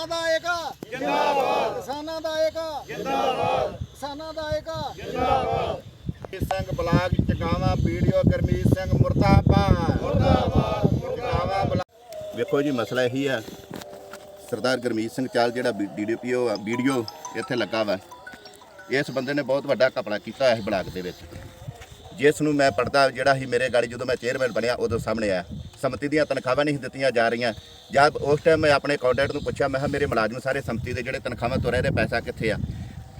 ਕਿਸਾਨਾਂ ਦਾ ਏਕਾ। ਜਿੰਦਾਬਾਦ। ਕਿਸਾਨਾਂ ਦਾ ਏਕਾ। ਜਿੰਦਾਬਾਦ। ਕਿਸਾਨਾਂ ਦਾ ਏਕਾ। ਸਿੰਘ ਬਲਾਕ ਚਕਾਵਾ ਵੀਡੀਓ ਗਰਮੀਤ ਸਿੰਘ ਮੁਰਦਾਬਾਦ। ਮੁਰਦਾਬਾਦ ਮੁਰਦਾਬਾਦ। ਵੇਖੋ ਜੀ ਮਸਲਾ ਇਹੀ ਆ। ਸਰਦਾਰ ਗਰਮੀਤ ਸਿੰਘ ਚਾਲ ਜਿਹੜਾ ਡੀਡੀਪੀਓ ਆ ਵੀਡੀਓ ਇੱਥੇ ਲੱਗਾ ਵਾ। ਇਸ ਬੰਦੇ ਨੇ ਬਹੁਤ ਵੱਡਾ ਕਪੜਾ ਕੀਤਾ ਇਸ ਬਲਾਕ ਦੇ ਵਿੱਚ। ਜਿਸ ਨੂੰ ਮੈਂ ਪੜਦਾ ਜਿਹੜਾ ਸੀ ਮੇਰੇ ਗਾੜੀ ਜਦੋਂ ਮੈਂ ਚੇਅਰਮੈਨ ਬਣਿਆ ਉਦੋਂ ਸਾਹਮਣੇ ਆਇਆ। ਸਮਤੀ ਦੀਆਂ ਤਨਖਾਹਾਂ ਨਹੀਂ ਦਿੱਤੀਆਂ ਜਾ ਰਹੀਆਂ। ਜਾਂ ਉਸ ਟਾਈਮ ਮੈਂ ਆਪਣੇ ਕਾਂਟੈਕਟ ਨੂੰ ਪੁੱਛਿਆ, ਮੈਂ ਕਿਹਾ, ਮੇਰੇ ਮੁਲਾਜ਼ਮ ਸਾਰੇ ਸਮਤੀ ਦੇ ਜਿਹੜੇ ਤਨਖਾਹਾਂ ਤੋਂ ਰਹੇ ਨੇ ਪੈਸਾ ਕਿੱਥੇ ਆ?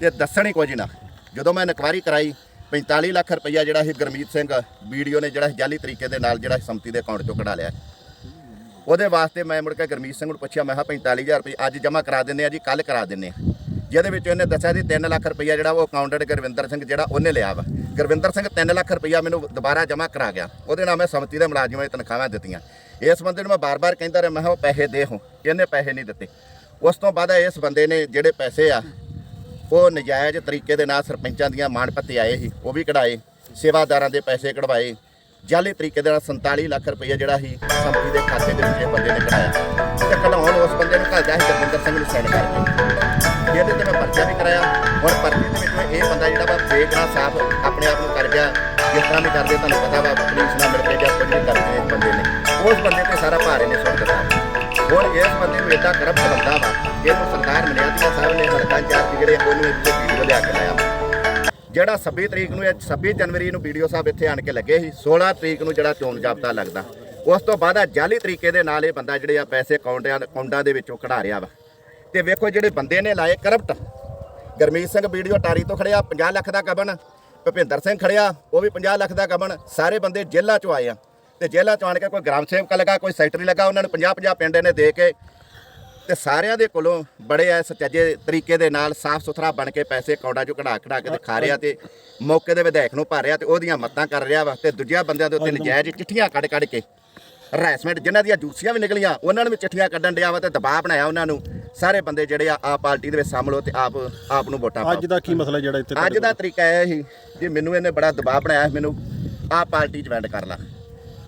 ਤੇ ਦੱਸਣ ਹੀ ਕੁਝ ਨਾ। ਜਦੋਂ ਮੈਂ ਇਨਕੁਆਇਰੀ ਕਰਾਈ 45 ਲੱਖ ਰੁਪਈਆ ਜਿਹੜਾ ਸੀ ਗਰਮੀਤ ਸਿੰਘ, ਵੀਡੀਓ ਨੇ ਜਿਹੜਾ ਜਾਲੀ ਤਰੀਕੇ ਦੇ ਨਾਲ ਜਿਹੜਾ ਸੰਮਤੀ ਦੇ ਅਕਾਊਂਟ ਚੋਂ ਕਢਾ ਲਿਆ। ਉਹਦੇ ਵਾਸਤੇ ਮੈਂ ਮੁੜ ਕੇ ਗਰਮੀਤ ਸਿੰਘ ਨੂੰ ਪੁੱਛਿਆ, ਮੈਂ ਕਿਹਾ 45000 ਰੁਪਏ ਅੱਜ ਜਮ੍ਹਾਂ ਕਰਾ ਦਿੰਦੇ ਆ ਜੀ ਕੱਲ ਕਰਾ ਦਿੰਦੇ ਆ। ਜਿਹਦੇ ਵਿੱਚ ਉਹਨੇ ਦੱਸਿਆ ਸੀ 3 ਲੱਖ ਰੁਪਈਆ ਜਿਹੜਾ ਉਹ ਅਕਾਊਂਟੈਂਟ ਗੁਰਵਿੰਦਰ ਸਿੰਘ ਜਿਹੜਾ ਉਹਨੇ ਲਿਆ ਵਾ। ਗੁਰਵਿੰਦਰ ਸਿੰਘ 3 ਲੱਖ ਰੁਪਈਆ ਮੈਨੂੰ ਦੁਬਾਰਾ ਜਮ੍ਹਾਂ ਕਰਾ ਗਿਆ। ਉਹਦੇ ਨਾਲ ਮੈਂ ਸਮਤੀ ਦੇ ਮੁਲਾਜ਼ਮਾਂ ਦੀ ਤਨਖਾਹਾਂ ਦਿੱਤੀਆਂ। ਇਸ ਬੰਦੇ ਨੂੰ ਮੈਂ ਬਾਰ-ਬਾਰ ਕਹਿੰਦਾ ਰਿਹਾ, ਮੈਂ ਕਿਹਾ ਉਹ ਪੈਸੇ ਦੇ ਹੋ ਇਹਨੇ ਪੈਸੇ ਨਹੀਂ ਦਿੱਤੇ। ਉਸ ਤੋਂ ਬਾਅਦ ਇਸ ਬੰਦੇ ਨੇ ਜਿਹੜੇ ਪੈਸੇ ਆ, ਉਹ ਨਜਾਇਜ਼ ਤਰੀਕੇ ਦੇ ਨਾਲ ਸਰਪੰਚਾਂ ਦੀਆਂ ਮਾਣਪੱਤੇ ਆਏ ਸੀ। ਉਹ ਵੀ ਕਢਾਏ। ਸੇਵਾਦਾਰਾਂ ਦੇ ਪੈਸੇ ਕਢਵਾਏ। ਜਾਲੀ ਤਰੀਕੇ ਦੇ ਨਾਲ 47 ਲੱਖ ਰੁਪਏ ਜਿਹੜਾ ਸੀ ਸੰਪਤੀ ਦੇ ਖਾਤੇ ਦੇ ਵਿੱਚ ਇਹ ਬੰਦੇ ਨੇ ਕਢਾਇਆ। ਤੇ ਕਢਾਉਣ ਉਸ ਬੰਦੇ ਨੂੰ ਘੱਲਦਾ ਸੀ ਗੁਰਵਿੰਦਰ ਸਿੰਘ ਨੂੰ ਸੈਂਡ ਕਰਕੇ। ਇਹਦੇ ਤੇ ਮੈਂ ਪਰਚਾ ਵੀ ਕਰਾਇਆ। ਹੁਣ ਪਰਚੇ ਦੇ ਵਿੱਚ ਇਹ ਬੰਦਾ ਜਿਹੜਾ ਵਾ ਬੇਗਨਾ ਸਾਫ਼ ਆਪਣੇ ਆਪ ਨੂੰ ਕਰ ਗਿਆ। ਜਿਸ ਤਰ੍ਹਾਂ ਵੀ ਕਰਦੇ ਤੁਹਾਨੂੰ ਪਤਾ ਵਾ, ਪੁਲਿਸ ਨਾਲ ਮਿਲ ਕੇ ਜਾਂ ਕੁਝ ਵੀ ਕਰਦੇ ਇਸ ਬੰਦੇ ਨੇ। ਉਸ ਬੰਦੇ ਤੇ ਸਾਰਾ ਭਾਰੇ ਨੇ ਸੁੱਟ ਦਿੱਤਾ। ਹੁਣ ਇਸ ਬੰਦੇ ਨੂੰ ਏਦਾਂ ਕਰਪਟ ਬੰਦਾ ਵਾ, ਇਹਨੂੰ ਸਰਦਾਰ ਮਨਿਆਤੀਆ ਸਾਹਿਬ ਨੇ ਹਲਕਾ ਇੰਚਾਰਜ ਜਿਹੜੇ ਉਹਨੂੰ ਇੱਕ ਵੀਡੀਓ ਲਿਆ ਕੇ ਲਾਇਆ। ਜਿਹੜਾ 26 ਤਰੀਕ ਨੂੰ ਇਹ 26 ਜਨਵਰੀ ਨੂੰ ਵੀਡੀਓ ਸਾਹਿਬ ਇੱਥੇ ਆਣ ਕੇ ਲੱਗੇ ਸੀ 16 ਤਰੀਕ ਨੂੰ ਜਿਹੜਾ ਚੋਣ ਜਾਬਤਾ ਲੱਗਦਾ। ਉਸ ਤੋਂ ਬਾਅਦ ਆ ਜਾਲੀ ਤਰੀਕੇ ਦੇ ਨਾਲ ਇਹ ਬੰਦਾ ਜਿਹੜੇ ਆ ਪੈਸੇ ਅਕਾਊਂਟਾਂ ਅਕਾਊਂਟਾਂ ਦੇ ਵਿੱਚੋਂ ਕਢਾ ਰਿਹਾ ਵਾ। ਤੇ ਵੇਖੋ ਜਿਹੜੇ ਬੰਦੇ ਨੇ ਲਾਏ ਕਰਪਟ। ਗਰਮੀਤ ਸਿੰਘ ਵੀਡੀਓ ਟਾਰੀ ਤੋਂ ਖੜਿਆ 50 ਲੱਖ ਦਾ ਕਬਨ ਭੁਪਿੰਦਰ ਸਿੰਘ ਖੜਿਆ, ਉਹ ਵੀ 50 ਲੱਖ ਦਾ ਕਬਨ ਸਾਰੇ ਬੰਦੇ ਜੇਲ੍ਹਾਂ ਚੋਂ ਆਏ ਆ। ਤੇ ਜੇਲ੍ਹਾਂ ਚੋਂ ਆਣ ਕੇ ਕੋਈ ਗ੍ਰਾਮ ਸੇਵਕ ਲੱਗਾ, ਕੋਈ ਸੈਕਟਰੀ ਲੱਗਾ, ਉਹਨਾਂ ਨੂੰ 50 50 ਪਿੰਡ ਨੇ ਦੇ ਕੇ ਤੇ ਸਾਰਿਆਂ ਦੇ ਕੋਲੋਂ ਬੜੇ ਐ ਸੱਚੇ ਤਰੀਕੇ ਦੇ ਨਾਲ ਸਾਫ਼ ਸੁਥਰਾ ਬਣ ਕੇ ਪੈਸੇ ਕੌੜਾ ਚੋਂ ਕਢਾ ਕਢਾ ਕੇ ਦਿਖਾ ਰਿਹਾ ਤੇ ਮੌਕੇ ਦੇ ਵਿਧਾਇਕ ਨੂੰ ਭਰ ਰਿਹਾ ਤੇ ਉਹਦੀਆਂ ਮੱਤਾਂ ਕਰ ਰਿਹਾ ਵਾ ਤੇ ਦੂਜਿਆਂ ਬੰਦਿਆਂ ਦੇ ਉੱਤੇ ਨਜਾਇਜ਼ ਚਿੱਠੀਆਂ ਕੱਢ ਕੱਢ ਕੇ ਹਰੈਸਮੈਂਟ ਜਿਨ੍ਹਾਂ ਦੀਆਂ ਜੂਸੀਆਂ ਵੀ ਨਿਕਲੀਆਂ ਉਹਨਾਂ ਨੂੰ ਵੀ ਚਿੱਠੀਆਂ ਕੱਢਣ ਡਿਆ ਵਾ ਤੇ ਦਬਾਅ ਬਣਾਇਆ ਉਹਨਾਂ ਨੂੰ। ਸਾਰੇ ਬੰਦੇ ਜਿਹੜੇ ਆ ਆ ਪਾਰਟੀ ਦੇ ਵਿੱਚ ਸ਼ਾਮਲ ਹੋ ਤੇ ਆਪ ਆਪ ਨੂੰ ਵੋਟਾਂ ਪਾਓ। ਅੱਜ ਦਾ ਕੀ ਮਸਲਾ ਜਿਹੜਾ ਇੱਥੇ ਅੱਜ ਦਾ ਤਰੀਕਾ ਇਹ ਸੀ ਕਿ ਮੈਨੂੰ ਇਹਨੇ ਬੜਾ ਦਬਾਅ ਬਣਾਇਆ ਮੈਨੂੰ ਆਹ ਪਾਰਟੀ ਜੁਆਇਨ ਕਰ ਲਾ।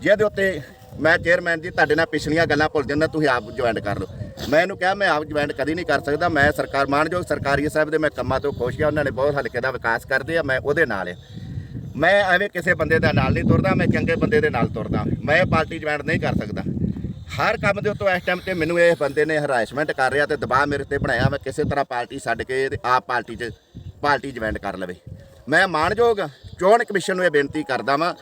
ਜਿਹਦੇ ਉੱਤੇ ਮੈਂ ਚੇਅਰਮੈਨ ਜੀ ਤੁਹਾਡੇ ਨਾਲ ਪਿਛਲੀਆਂ ਗੱਲਾਂ ਭੁੱਲ ਜਾਂਦਾ ਤੁਸੀਂ ਆਪ ਜੁਆਇਨ ਕਰ ਲਓ। ਮੈਂ ਇਹਨੂੰ ਕਿਹਾ, ਮੈਂ ਆਪ ਜੁਆਇਨ ਕਦੀ ਨਹੀਂ ਕਰ ਸਕਦਾ, ਮੈਂ ਸਰਕਾਰ ਮਾਨਯੋਗ ਸਰਕਾਰੀ ਸਾਹਿਬ ਦੇ ਮੈਂ ਕੰਮਾਂ ਤੋਂ ਖੁਸ਼ ਹਾਂ, ਉਹਨਾਂ ਨੇ ਬਹੁਤ ਹਲਕੇ ਦਾ ਵਿਕਾਸ ਕਰਦੇ ਆ ਮੈਂ ਉਹਦੇ ਨਾਲ ਆ ਮੈਂ ਐਵੇਂ ਕਿਸੇ ਬੰਦੇ ਦਾ ਨਾਲ ਨਹੀਂ ਤੁਰਦਾ, ਮੈਂ ਚੰਗੇ ਬੰਦੇ ਦੇ ਨਾਲ ਤੁਰਦਾ, ਮੈਂ ਪਾਰਟੀ ਜੁਆਇਨ ਨਹੀਂ ਕਰ ਸਕਦਾ। ਹਰ ਕੰਮ ਦੇ ਉੱਤੋਂ ਇਸ ਟਾਈਮ ਤੇ ਮੈਨੂੰ ਇਹ ਬੰਦੇ ਨੇ ਹਰਾਸਮੈਂਟ ਕਰ ਰਿਹਾ ਤੇ ਦਬਾਅ ਮੇਰੇ ਤੇ ਬਣਾਇਆ, ਮੈਂ ਕਿਸੇ ਤਰ੍ਹਾਂ ਪਾਰਟੀ ਛੱਡ ਕੇ ਤੇ ਆਪ ਪਾਰਟੀ 'ਚ, ਪਾਰਟੀ ਜੁਆਇਨ ਕਰ ਲਵੇ। ਮੈਂ ਮਾਨਯੋਗ ਚੋਣ ਕਮਿਸ਼ਨ ਨੂੰ ਇਹ ਬੇਨਤੀ ਕਰਦਾ ਵਾਂ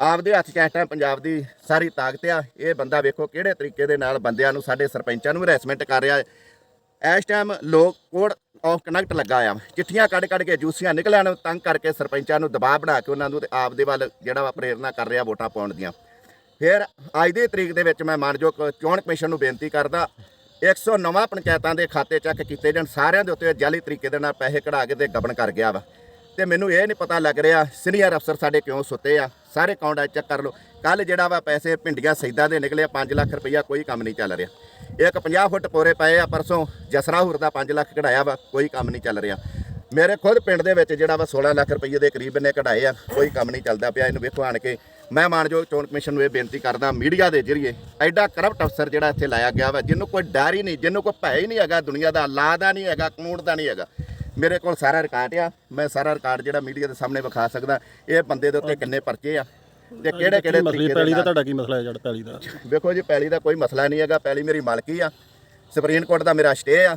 ਆਪਦੇ ਹੱਥ 'ਚ ਇਸ ਟਾਈਮ ਪੰਜਾਬ ਦੀ ਸਾਰੀ ਤਾਕਤ ਆ। ਇਹ ਬੰਦਾ ਵੇਖੋ ਕਿਹੜੇ ਤਰੀਕੇ ਦੇ ਨਾਲ ਬੰਦਿਆਂ ਨੂੰ, ਸਾਡੇ ਸਰਪੰਚਾਂ ਨੂੰ ਹਰਾਸਮੈਂਟ ਕਰ ਰਿਹਾ ਹੈ। ਇਸ ਟਾਈਮ ਲੋਕ ਕੋਡ ਆਫ ਕਨੈਕਟ ਲੱਗਾ ਆ। ਚਿੱਠੀਆਂ ਕੱਢ ਕੱਢ ਕੇ ਜੂਸੀਆਂ ਨਿਕਲਣ, ਤੰਗ ਕਰਕੇ ਸਰਪੰਚਾਂ ਨੂੰ ਦਬਾਅ ਬਣਾ ਕੇ ਉਹਨਾਂ ਨੂੰ ਤੇ ਆਪ ਦੇ ਵੱਲ ਜਿਹੜਾ ਵਾ ਪ੍ਰੇਰਨਾ ਕਰ ਰਿਹਾ ਵੋਟਾਂ ਪਾਉਣ ਦੀਆਂ। ਫਿਰ ਅੱਜ ਦੀ ਤਰੀਕ ਦੇ ਵਿੱਚ ਮੈਂ ਮਾਨਯੋਗ ਚੋਣ ਕਮਿਸ਼ਨ ਨੂੰ ਬੇਨਤੀ ਕਰਦਾ 109 ਪੰਚਾਇਤਾਂ ਦੇ ਖਾਤੇ ਚੈੱਕ ਕੀਤੇ ਜਾਣ, ਸਾਰਿਆਂ ਦੇ ਉੱਤੇ ਜਾਲੀ ਤਰੀਕੇ ਦੇ ਨਾਲ ਪੈਸੇ ਕਢਾ ਕੇ ਤੇ ਗਬਨ ਕਰ ਗਿਆ ਵਾ। ਤੇ ਮੈਨੂੰ ਇਹ ਨਹੀਂ ਪਤਾ ਲੱਗ ਰਿਹਾ ਸੀਨੀਅਰ ਅਫਸਰ ਸਾਡੇ ਕਿਉਂ ਸੁੱਤੇ ਆ? ਸਾਰੇ ਅਕਾਊਂਟ ਚੈੱਕ ਕਰ ਲਓ। ਕੱਲ ਜਿਹੜਾ ਵਾ ਪੈਸੇ ਭਿੰਡੀਆਂ ਸੈਦਾਂ ਦੇ ਨਿਕਲੇ 5 ਲੱਖ ਰੁਪਈਆ ਕੋਈ ਕੰਮ ਨਹੀਂ ਚੱਲ ਰਿਹਾ। ਇੱਕ 50 ਫੁੱਟ ਪੋਰੇ ਪਏ ਆ ਪਰਸੋਂ, ਜਸਰਾ ਹੁਰ ਦਾ 5 ਲੱਖ ਕਢਾਇਆ ਵਾ, ਕੋਈ ਕੰਮ ਨਹੀਂ ਚੱਲ ਰਿਹਾ। ਮੇਰੇ ਖੁਦ ਪਿੰਡ ਦੇ ਵਿੱਚ ਜਿਹੜਾ ਵਾ 16 ਲੱਖ ਰੁਪਏ ਦੇ ਕਰੀਬ ਨੇ ਕਢਾਏ ਆ, ਕੋਈ ਕੰਮ ਨਹੀਂ ਚੱਲਦਾ ਪਿਆ, ਇਹਨੂੰ ਵੇਖੋ ਆਣ ਕੇ। ਮੈਂ ਮਾਨਯੋਗ ਚੋਣ ਕਮਿਸ਼ਨ ਨੂੰ ਇਹ ਬੇਨਤੀ ਕਰਦਾ, ਮੀਡੀਆ ਦੇ ਜ਼ਰੀਏ ਐਡਾ ਕਰਪਟ ਅਫਸਰ ਜਿਹੜਾ ਇੱਥੇ ਲਾਇਆ ਗਿਆ ਵਾ, ਜਿਹਨੂੰ ਕੋਈ ਡਰ ਹੀ ਨਹੀਂ, ਜਿਹਨੂੰ ਕੋਈ ਭੈ ਹੀ ਨਹੀਂ ਹੈਗਾ ਦੁਨੀਆ ਦਾ, ਲਾ ਦਾ ਨਹੀਂ ਹੈਗਾ, ਕਾਨੂੰਨ ਦਾ ਨਹੀਂ ਹੈਗਾ। ਮੇਰੇ ਕੋਲ ਸਾਰਾ ਰਿਕਾਰਡ ਆ ਮੈਂ ਸਾਰਾ ਰਿਕਾਰਡ ਜਿਹੜਾ ਮੀਡੀਆ ਦੇ ਸਾਹਮਣੇ ਵਿਖਾ ਸਕਦਾ ਇਹ ਬੰਦੇ ਦੇ ਉੱਤੇ ਕਿੰਨੇ ਪਰਚੇ ਆ ਤੇ ਕਿਹੜੇ ਕਿਹੜੇ ਮਸਲੇ ਤਰੀਕੇ ਪੈਲੀ ਦੇ ਤੁਹਾਡਾ ਕੀ ਮਸਲਾ ਹੈ ਜਿਹੜਾ ਪੈਲੀ ਦਾ? ਵੇਖੋ ਜੀ ਪੈਲੀ ਦਾ ਕੋਈ ਮਸਲਾ ਨਹੀਂ ਹੈਗਾ ਪੈਲੀ ਮੇਰੀ ਮਾਲਕੀ ਆ। ਸੁਪਰੀਮ ਕੋਰਟ ਦਾ ਮੇਰਾ ਸਟੇ ਆ।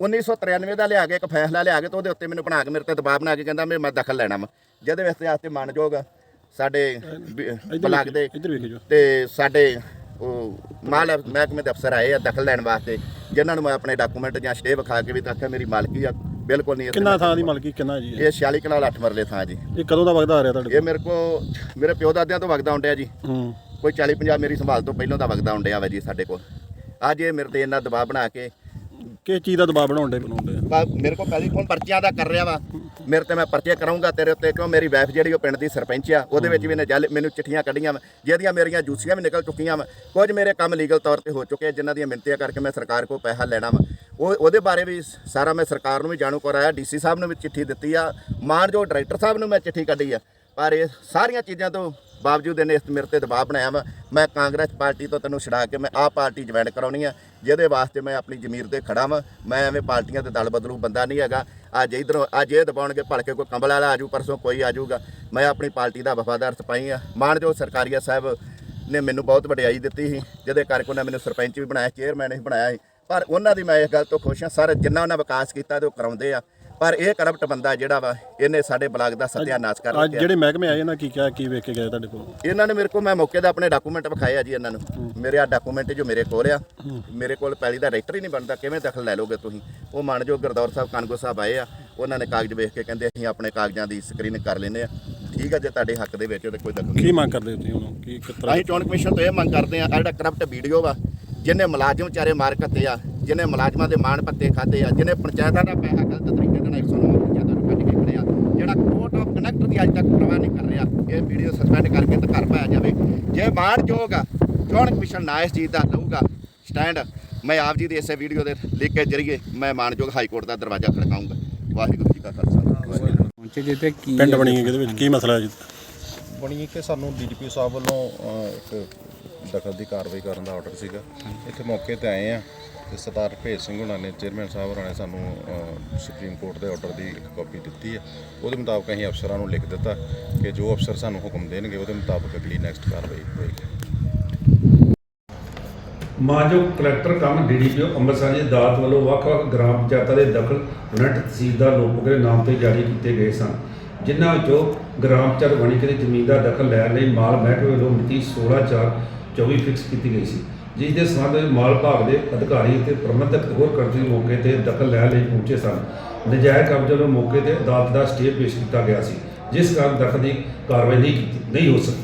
1993 ਦਾ ਲਿਆ ਕੇ ਇੱਕ ਫੈਸਲਾ ਲਿਆ ਕੇ ਤੇ ਉਹਦੇ ਉੱਤੇ ਮੈਨੂੰ ਬਣਾ ਕੇ ਮੇਰੇ ਤੇ ਦਬਾਅ ਬਣਾ ਕੇ ਕਹਿੰਦਾ ਮੈਂ ਦਖਲ ਲੈਣਾ ਵਾ। ਜਿਹਦੇ ਵਾਸਤੇ ਆਸਤੇ ਮਾਨਯੋਗ ਸਾਡੇ ਬਲਾਕ ਦੇ ਤੇ ਸਾਡੇ ਉਹ ਮਾਲ ਮਹਿਕਮੇ ਦੇ ਅਫਸਰ ਆਏ ਆ ਦਖਲ ਲੈਣ ਵਾਸਤੇ ਜਿਨ੍ਹਾਂ ਨੂੰ ਮੈਂ ਆਪਣੇ ਡਾਕੂਮੈਂਟ ਜਾਂ ਸਟੇ ਵਿਖਾ ਕੇ ਵੀ ਤੱਕ ਮੇਰੀ ਮਾਲਕੀ ਆ। ਬਿਲਕੁਲ ਨਹੀਂ ਕਿੰਨਾ ਥਾਂ ਦੀ ਮਾਲਕੀ ਕਿੰਨਾ ਜੀ? ਇਹ? ਇਹ 46 ਕਨਾਲ 8 ਮਰਲੇ ਥਾਂ ਜੀ। ਇਹ ਕਦੋਂ ਦਾ ਵਗਦਾ ਆ ਰਿਹਾ ਤੁਹਾਡੇ ਇਹ ਮੇਰੇ ਕੋ ਮੇਰੇ ਪਿਓ ਦਾਦਿਆਂ ਤੋਂ ਵਗਦਾ ਹੁੰਦਿਆ ਜੀ। ਹੂੰ। ਕੋਈ 40 50 ਮੇਰੀ ਸੰਭਾਲ ਤੋਂ ਪਹਿਲਾਂ ਦਾ ਵਗਦਾ ਹੁੰਦਿਆ ਵਾ ਜੀ ਸਾਡੇ ਕੋਲ। ਅੱਜ ਇਹ ਮੇਰੇ ਤੇ ਇੰਨਾ ਦਬਾਅ ਬਣਾ ਕੇ ਕਿਸ ਚੀਜ਼ ਦਾ ਦਬਾਅ ਬਣਾਉਂਦੇ ਬਣਾਉਂਦੇ ਮੇਰੇ ਕੋਲ ਪਹਿਲੀ ਕੋਣ ਪਰਚਿਆਂ ਦਾ ਕਰ ਰਿਹਾ ਵਾ। ਮੇਰੇ ਤੇ ਮੈਂ ਪਰਚੇ ਕਰਾਉਂਗਾ ਤੇਰੇ ਉੱਤੇ ਕਿਉਂ ਮੇਰੀ ਵਾਈਫ ਜਿਹੜੀ ਉਹ ਪਿੰਡ ਦੀ ਸਰਪੰਚ ਆ ਉਹਦੇ ਵਿੱਚ ਵੀ ਇਹਨੇ ਜਲ ਮੈਨੂੰ ਚਿੱਠੀਆਂ ਕੱਢੀਆਂ ਜਿਹਦੀਆਂ ਮੇਰੀਆਂ ਜੂਸੀਆਂ ਵੀ ਨਿਕਲ ਚੁੱਕੀਆਂ ਵਾ। ਕੁਝ ਮੇਰੇ ਕੰਮ ਲੀਗਲ ਤੌਰ ਤੇ ਹੋ ਚੁੱਕੇ ਜਿਨ੍ਹਾਂ ਦੀਆਂ ਮਿੰਤੀਆਂ ਕਰਕੇ ਮੈਂ ਸਰਕਾਰ ਕੋਲ ਪੈਸਾ ਲੈਣਾ ਵਾ। ਉਹ ਉਹਦੇ ਬਾਰੇ ਵੀ ਸਾਰਾ ਮੈਂ ਸਰਕਾਰ ਨੂੰ ਵੀ ਜਾਣੂ ਕਰਾਇਆ, ਡੀਸੀ ਸਾਹਿਬ ਨੂੰ ਵੀ ਚਿੱਠੀ ਦਿੱਤੀ ਆ, ਮਾਨਯੋਗ ਡਾਇਰੈਕਟਰ ਸਾਹਿਬ ਨੂੰ ਮੈਂ ਚਿੱਠੀ ਕੱਢੀ ਆ। ਪਰ ਇਹ ਸਾਰੀਆਂ ਚੀਜ਼ਾਂ ਤੋਂ ਬਾਵਜੂਦ ਇਹਨੇ ਇਸ ਮੇਰੇ ਤੇ ਦਬਾਅ ਬਣਾਇਆ ਵਾ। ਮੈਂ ਕਾਂਗਰਸ ਪਾਰਟੀ ਤੋਂ ਤੈਨੂੰ ਛਡਾ ਕੇ ਮੈਂ ਆਹ ਪਾਰਟੀ ਜੁਆਇਨ ਕਰਾਉਣੀ ਆ, ਜਿਹਦੇ ਵਾਸਤੇ ਮੈਂ ਆਪਣੀ ਜ਼ਮੀਰ ਤੇ ਖੜਾ ਵਾਂ। ਮੈਂ ਐਵੇਂ ਪਾਰਟੀਆਂ ਦੇ ਦਲ ਬਦਲੂ ਬੰਦਾ ਨਹੀਂ ਹੈਗਾ। ਅੱਜ ਇਧਰੋਂ, ਅੱਜ ਇਹ ਦਬਾਉਣਗੇ, ਭਲਕੇ ਕੋਈ ਕੰਬਲ ਵਾਲਾ ਆਜੂ, ਪਰਸੋਂ ਕੋਈ ਆਜੂਗਾ। ਮੈਂ ਆਪਣੀ ਪਾਰਟੀ ਦਾ ਵਫਾਦਾਰ ਸਿਪਾਹੀ ਆ। ਮਾਨਯੋਗ ਸਰਕਾਰੀਆ ਸਾਹਿਬ ਨੇ ਮੈਨੂੰ ਬਹੁਤ ਵਡਿਆਈ ਦਿੱਤੀ ਸੀ, ਜਿਹਦੇ ਕਰਕੇ ਉਹਨੇ ਮੈਨੂੰ ਸਰਪੰਚ ਵੀ ਬਣਾਇਆ ਚੇਅਰਮੈਨ ਵੀ ਬਣਾਇਆ ਸੀ। ਪਰ ਉਹਨਾਂ ਦੀ ਮੈਂ ਇਸ ਗੱਲ ਤੋਂ ਖੁਸ਼ ਹਾਂ ਸਰ ਜਿੰਨਾ ਉਹਨਾਂ ਵਿਕਾਸ ਕੀਤਾ ਤੇ ਉਹ ਕਰਾਉਂਦੇ ਆ। ਪਰ ਇਹ ਕਰਪਟ ਬੰਦਾ ਜਿਹੜਾ ਵਾ ਇਹਨੇ ਸਾਡੇ ਬਲਾਕ ਦਾ ਸਤਿਆਨਾਸ਼ ਕਰ ਅੱਜ ਰੱਖਿਆ। ਜਿਹੜੇ ਮਹਿਕਮੇ ਆਏ ਇਹਨਾਂ ਕੀ ਕਿਹਾ ਕੀ ਵੇਖ ਕੇ ਗਏ ਤੁਹਾਡੇ ਕੋਲ? ਇਹਨਾਂ ਨੇ ਮੇਰੇ ਕੋਲ ਮੈਂ ਮੌਕੇ ਦਾ ਆਪਣੇ ਡਾਕੂਮੈਂਟ ਵਿਖਾਏ ਆ ਜੀ ਇਹਨਾਂ ਨੂੰ। ਮੇਰੇ ਆ ਡਾਕੂਮੈਂਟ ਜੋ ਮੇਰੇ ਕੋਲ ਆ ਮੇਰੇ ਕੋਲ ਪਹਿਲੀ ਦਾ ਰਾਈਟਰ ਹੀ ਨਹੀਂ ਬਣਦਾ ਕਿਵੇਂ ਦਖਲ ਲੈ ਲੋਗੇ ਤੁਸੀਂ? ਉਹ ਮਾਨਯੋਗ ਗੁਰਦੌਰ ਸਾਹਿਬ ਕਾਨਗੋ ਸਾਹਿਬ ਆਏ ਆ ਉਹਨਾਂ ਨੇ ਕਾਗਜ਼ ਵੇਖ ਕੇ ਕਹਿੰਦੇ ਅਸੀਂ ਆਪਣੇ ਕਾਗਜ਼ਾਂ ਦੀ ਸਕਰੀਨਿੰਗ ਕਰ ਲੈਨੇ ਆ। ਠੀਕ ਆ ਜੇ ਤੁਹਾਡੇ ਹੱਕ ਦੇ ਵਿੱਚ ਤੇ ਕੋਈ ਦਖਲ ਨਹੀਂ। ਕੀ ਮੰਗ ਕਰਦੇ ਹੋ ਤੁਸੀਂ ਉਹਨੂੰ? ਕੀ ਕਿਸ ਤਰ੍ਹਾਂ? ਅਸੀਂ ਚੋਣ ਕਮਿਸ਼ਨ ਤੋਂ ਇਹ ਮੰਗ ਕਰਦੇ ਆ ਜਿਹੜਾ ਕਰਪਟ ਵੀਡੀਓ ਵਾ ਜਿਹਨੇ ਮੁਲਾਜ਼ਮ ਵਿਚਾਰੇ ਮਾਰ ਕੱਤੇ ਆ ਜਿਹਨੇ ਮੁਲਾਜ਼ਮਾਂ ਦੇ ਮਾਣ ਪੱਤੇ ਖਾਦੇ ਆ ਜਿਹਨੇ ਪੰਚਾਇਤਾਂ ਦਾ ਪੈਸਾ ਗਲਤ ਤਰੀਕੇ ਨਾਲ 109 ਪੰਚਾਇਤਾਂ ਨੂੰ ਕੱਢ ਕੇ ਖੜਿਆ ਜਿਹੜਾ ਕੋਰਟ ਆਫ ਕਨੈਕਟਰ ਦੀ ਅੱਜ ਤੱਕ ਪਰਵਾਹ ਨਹੀਂ ਕਰ ਰਿਹਾ ਇਹ ਵੀਡੀਓ ਸਸਪੈਂਡ ਕਰਕੇ ਤੇ ਘਰ ਪਾਇਆ ਜਾਵੇ। ਜੇ ਮਾਣਯੋਗ ਆ ਚੋਣ ਕਮਿਸ਼ਨ ਨਾ ਇਸ ਚੀਜ਼ ਦਾ ਲਊਗਾ। ਸਟੈਂਡ ਮੈਂ ਆਪ ਜੀ ਦੇ ਇਸੇ ਵੀਡੀਓ ਦੇ ਲਿਖ ਕੇ ਜਰੀਏ ਮੈਂ ਮਾਣਯੋਗ ਹਾਈ ਕੋਰਟ ਦਾ ਦਰਵਾਜ਼ਾ ਖੜਕਾਉਂਗਾ। ਵਾਹਿਗੁਰੂ ਜੀ ਕਾ ਖਾਲਸਾ। ਵਾਹਿਗੁਰੂ ਪਹੁੰਚੇ ਜੇ ਤੇ ਕੀ ਪਿੰਡ ਬਣੀ ਹੈ ਇਹਦੇ ਵਿੱਚ? ਕੀ ਮਸਲਾ ਹੈ ਜੀ? ਬਣੀ ਕਿ ਸਾਨੂੰ ਡੀਜੀਪੀ ਸਾਹਿਬ ਵੱਲੋਂ ਇੱਕ ਦਖਲ ਦੀ ਕਾਰਵਾਈ ਕਰਨ ਦਾ ਆਰਡਰ ਸੀਗਾ। ਇੱਥੇ ਮੌਕੇ ਤੇ ਆਏ ਆ ਤੇ ਸਰਦਾਰ ਭੇਜ ਸਿੰਘ ਹੁਣਾਂ ਨੇ ਚੇਅਰਮੈਨ ਸਾਹਿਬ ਹੋਰਾਂ ਨੇ ਸਾਨੂੰ ਸੁਪਰੀਮ ਕੋਰਟ ਦੇ ਆਰਡਰ ਦੀ ਇੱਕ ਕਾਪੀ ਦਿੱਤੀ ਹੈ ਉਹਦੇ ਮੁਤਾਬਕ ਅਸੀਂ ਅਫਸਰਾਂ ਨੂੰ ਲਿਖ ਦਿੱਤਾ ਕਿ ਜੋ ਅਫਸਰ ਸਾਨੂੰ ਹੁਕਮ ਦੇਣਗੇ, ਉਹਦੇ ਮੁਤਾਬਕ ਅਗਲੀ ਨੈਕਸਟ ਕਾਰਵਾਈ ਹੋਏਗੀ। ਮਾਨਯੋਗ ਕਲੈਕਟਰ ਕੰਮ ਡੀਡੀਪੀਓ ਅੰਮ੍ਰਿਤਸਰ ਦੀ ਅਦਾਲਤ ਵੱਲੋਂ ਵੱਖ-ਵੱਖ ਗ੍ਰਾਮ ਪੰਚਾਇਤਾਂ ਦੇ ਦਖਲ ਯੂਨਿਟ ਤਹਿਸੀਲਦਾਰ ਲੋਕੋ ਦੇ ਨਾਮ ਤੇ ਜਾਰੀ ਕੀਤੇ ਗਏ ਸਨ, ਜਿਨ੍ਹਾਂ ਵਿੱਚੋਂ ਗ੍ਰਾਮ ਪੰਚਾਇਤ ਬਣੀ ਕੇ ਜ਼ਮੀਨ ਦਾ ਦਖਲ ਲੈਣ ਲਈ ਮਾਲ ਮਹਿਕਮੇ ਵੱਲੋਂ ਮਿਤੀ 16/4/24 ਫਿਕਸ ਕੀਤੀ ਗਈ ਸੀ, ਜਿਸ ਦੇ ਸੰਬੰਧ ਵਿੱਚ ਮਾਲ ਭਾਗ ਦੇ ਅਧਿਕਾਰੀ ਅਤੇ ਪ੍ਰਬੰਧਕ ਹੋਰ ਕਰਜ਼ੀ ਮੌਕੇ ਤੇ ਦਖਲ ਲੈਣ ਲਈ ਪਹੁੰਚੇ ਸਨ। ਨਜਾਇਜ਼ ਕਬਜ਼ੇ ਨੂੰ ਮੌਕੇ ਤੇ ਅਦਾਲਤ ਦਾ ਸਟੇ ਪੇਸ਼ ਕੀਤਾ ਗਿਆ ਸੀ, ਜਿਸ ਕਾਰਨ ਦਖਲ ਦੀ ਕਾਰਵਾਈ ਨਹੀਂ ਕੀਤੀ, ਨਹੀਂ ਹੋ ਸਕੀ।